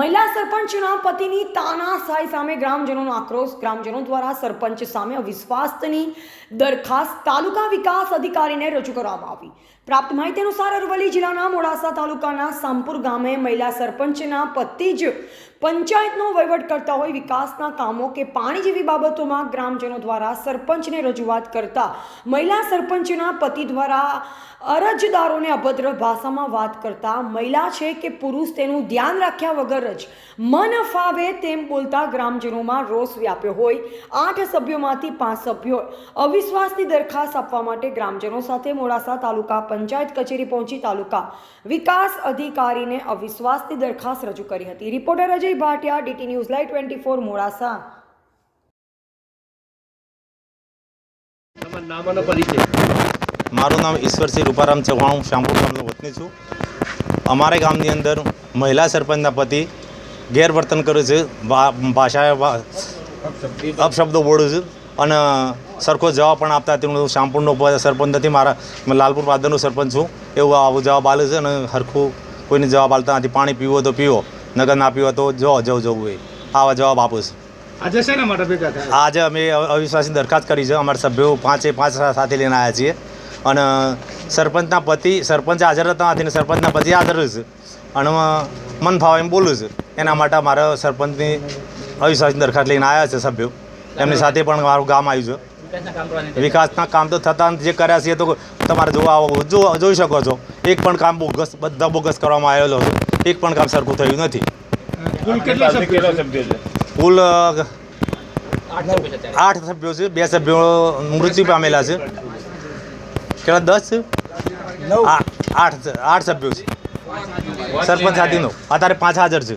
મહિલા સરપંચના પતિની તાનાશાહી સામે ગ્રામજનોનો આક્રોશ. ગ્રામજનો દ્વારા સરપંચ સામે અવિશ્વાસની દરખાસ્ત તાલુકા વિકાસ અધિકારીને રજૂ કરવામાં આવી. પ્રાપ્ત માહિતી અનુસાર અરવલ્લી જિલ્લાના મોડાસા તાલુકાના સામપુર ગામે મહિલા સરપંચના પતિ જ પંચાયતનો વહીવટ કરતા હોય વિકાસના કામો કે પાણી જેવી બાબતોમાં ગ્રામજનો દ્વારા સરપંચને રજૂઆત કરતા મહિલા સરપંચના પતિ દ્વારા અરજદારોને અભદ્ર ભાષામાં વાત કરતા મહિલા છે કે પુરુષ તેનું ધ્યાન રાખ્યા વગર જ. મન ફાવે તેમ બોલતા ગ્રામજનોમાં રોષ વ્યાપ્યો હોય. આઠ સભ્યોમાંથી પાંચ સભ્યો અવિશ્વાસની દરખાસ્ત આપવા માટે ગ્રામજનો સાથે મોડાસા તાલુકા પંચાયત કચેરી પહોંચી તાલુકા વિકાસ અધિકારીને અવિશ્વાસની દરખાસ્ત રજૂ કરી હતી. Reporter Ajay Bhatia DT news live twenty four Modasa. નામ પરિચય. મારું નામ ઈશ્વરસિંહ રૂપારામ ચૌહાણ હું શ્યામપુર ગામનો વતની છું. અમારા ગામની અંદર મહિલા સરપંચના પતિ ગેરવર્તન કરે છે ભાષા અપશબ્દો બોલું છું અને સરખો જવાબ પણ આપતા હતી હું શામપુરનો સરપંચ નથી મારા લાલપુર પાદરનો સરપંચ છું એવું આવો જવાબ આલે છે અને સરખું કોઈને જવાબ આપતા નથી પાણી પીવો તો પીવો નગર ના પીવો તો જો જવું જવું હોય આવા જવાબ આપું છું. આજે શેના માટે આજે અમે અવિશ્વાસની દરખાસ્ત કરી છે અમારા સભ્યો પાંચે પાંચ સાથે લઈને આવ્યા છીએ અને સરપંચના પતિ સરપંચ હાજર હતા નથી ને સરપંચના પતિ હાજર છે. અને મન ફાવે એમ બોલું છું. એના માટે મારા સરપંચની અવિશ્વાસની દરખાસ્ત લઈને આવ્યા છે સભ્યો. એમની સાથે પણ મારું ગામ આવ્યું છે. વિકાસના કામ તો થતા નથી. જે કર્યા છે એ તો તમારે જોવા આવો જોઈ શકો છો. એક પણ કામ બોગસ બધા બોગસ કરવામાં આવેલો છે. એક પણ કામ સરખું થયું નથી. કુલ કેટલા સભ્યો છે? કુલ અ, આઠ સભ્યો છે. બે સભ્યો મૃત્યુ પામેલા છે. કેટલા દસ? આઠ. આઠ સભ્યો છે. સરપંચ સાથીનો અત્યારે પાંચ હાજર છે.